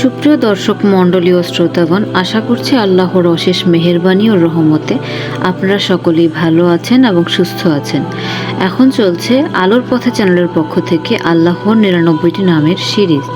সুপ্রিয় দর্শক মণ্ডলী ও শ্রোতাগণ, আশা করছি আল্লাহর অশেষ মেহেরবানি ও রহমতে আপনারা সকলেই ভালো আছেন এবং সুস্থ আছেন। এখন চলছে আলোর পথে চ্যানেলের পক্ষ থেকে আল্লাহর নিরানব্বইটি নামের সিরিজ।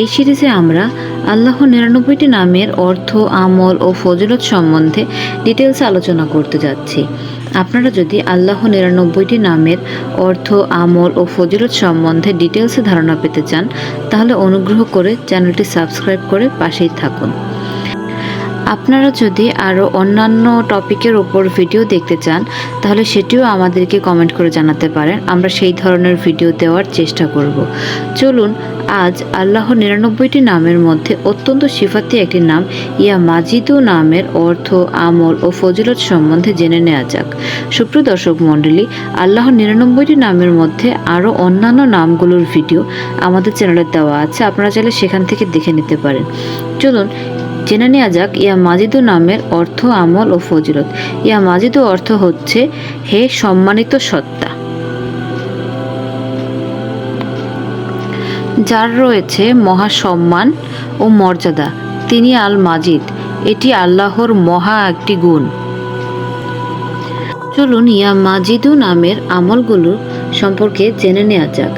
এই সিরিজে আমরা আল্লাহর নিরানব্বইটি নামের অর্থ, আমল ও ফজিলত সম্বন্ধে ডিটেলস আলোচনা করতে যাচ্ছি। আপনারা যদি আল্লাহ নিরানব্বইটি নামের অর্থ, আমল ও ফজিলত সম্বন্ধে ডিটেলসে ধারণা পেতে চান, তাহলে অনুগ্রহ করে চ্যানেলটি সাবস্ক্রাইব করে পাশেই থাকুন। আপনারা যদি আরও অন্যান্য টপিকের ওপর ভিডিও দেখতে চান, তাহলে সেটিও আমাদেরকে কমেন্ট করে জানাতে পারেন। আমরা সেই ধরনের ভিডিও দেওয়ার চেষ্টা করব। চলুন, আজ আল্লাহ নিরানব্বইটি নামের মধ্যে অত্যন্ত সিফাতি একটি নাম, ইয়া মাজিদু নামের অর্থ, আমল ও ফজিলত সম্বন্ধে জেনে নেওয়া যাক। সুপ্রিয় দর্শক মণ্ডলী, আল্লাহ নিরানব্বইটি নামের মধ্যে আরও অন্যান্য নামগুলোর ভিডিও আমাদের চ্যানেলে দেওয়া আছে। আপনারা চাইলে সেখান থেকে দেখে নিতে পারেন। চলুন জেনে নেওয়া যাক, ইয়া মাজিদু নামের অর্থ আমল ও ফজিলত। ইয়া মাজিদু অর্থ হচ্ছে হে সম্মানিত সত্তা। যার রয়েছে মহা সম্মান ও মর্যাদা, তিনি আল মাজিদ। এটি আল্লাহর মহা একটি গুণ। চলুন ইয়া মাজিদু নামের আমলগুলো সম্পর্কে জেনে নেওয়া যাক।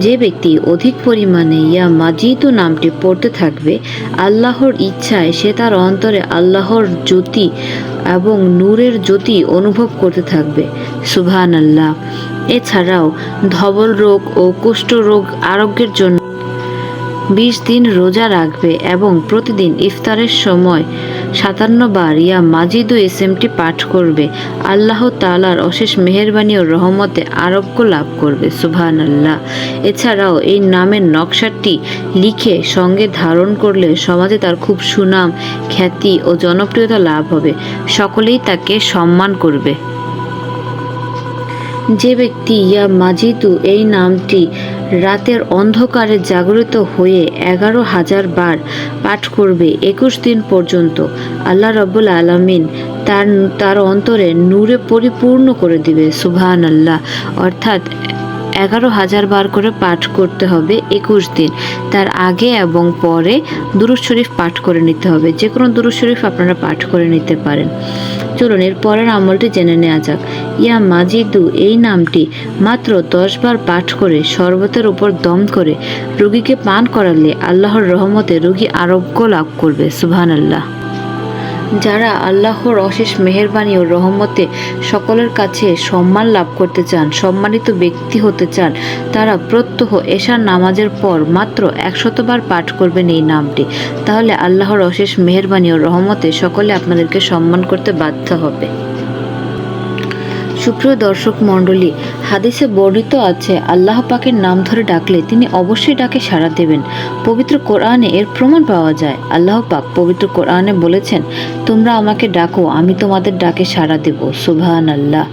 যে ব্যক্তি অধিক পরিমাণে ইয়া মাজিদ নামটি পড়তে থাকবে, আল্লাহর ইচ্ছায় সে তার অন্তরে আল্লাহর জ্যোতি এবং নূরের জ্যোতি অনুভব করতে থাকবে। সুবহান আল্লাহ এছাড়াও ধবল রোগ ও কুষ্ঠ রোগ আরোগ্যের জন্য বিশ দিন রোজা রাখবে এবং প্রতিদিন ইফতারের সময় সাতান্ন বার ইয়া মাজিদু এসএমটি পাঠ করবে। আল্লাহ তালার অশেষ মেহেরবানি ও রহমতে আরোগ্য লাভ করবে সুবহান আল্লাহ এছাড়াও এই নামের নকশাটি লিখে সঙ্গে ধারণ করলে সমাজে তার খুব সুনাম, খ্যাতি ও জনপ্রিয়তা লাভ হবে। সকলেই তাকে সম্মান করবে। যে ব্যক্তি ইয়া মাজিদু, এই নামটি রাতের অন্ধকারে জাগরিত হয়ে এগারো হাজার বার পাঠ করবে একুশ দিন পর্যন্ত। আল্লাহ রব্বুল আলমিন তার তার অন্তরে নূরে পরিপূর্ণ করে দিবে সুবহান আল্লাহ অর্থাৎ এগারো হাজার বার করে পাঠ করতে হবে একুশ দিন। তার আগে এবং পরে দুরুদ শরীফ পাঠ করে নিতে হবে। যে কোনো দুরুদ শরীফ আপনারা পাঠ করে নিতে পারেন। চলুন এর পরের আমলটি জেনে নেওয়া যাক। ইয়া মাজিদু, এই নামটি মাত্র দশ বার পাঠ করে শরবতের উপর দম করে রুগীকে পান করালে আল্লাহর রহমতে রুগী আরোগ্য লাভ করবে সুবহান আল্লাহ যারা আল্লাহর অশেষ মেহরবানি ও রহমতে সকলের কাছে সম্মান লাভ করতে চান, সম্মানিত ব্যক্তি হতে চান, তারা প্রত্যহ এশার নামাজের পর মাত্র একশতবার পাঠ করবেন এই নামটি। তাহলে আল্লাহর অশেষ মেহরবানি ও রহমতে সকলে আপনাদেরকে সম্মান করতে বাধ্য হবে। সুপ্রিয় দর্শক মণ্ডলী, হাদিসে বর্ণিত আছে, আল্লাহ পাকের নাম ধরে ডাকলে তিনি অবশ্যই ডাকে সাড়া দেবেন। পবিত্র কোরআনে এর প্রমাণ পাওয়া যায়। আল্লাহ পাক পবিত্র কোরআনে বলেছেন, তোমরা আমাকে ডাকো, আমি তোমাদের ডাকে সাড়া দেব। সুবহান আল্লাহ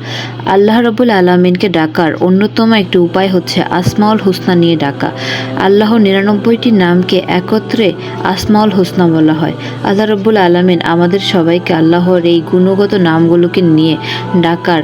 আল্লাহ রবুল আলমিনকে ডাকার অন্যতম একটি উপায় হচ্ছে আসমাউল হুসনা নিয়ে ডাকা। আল্লাহ নিরানব্বইটি নামকে একত্রে আসমাউল হুসনা বলা হয়। আল্লাহ রব্বুল আলমিন আমাদের সবাইকে আল্লাহর এই গুণগত নামগুলোকে নিয়ে ডাকার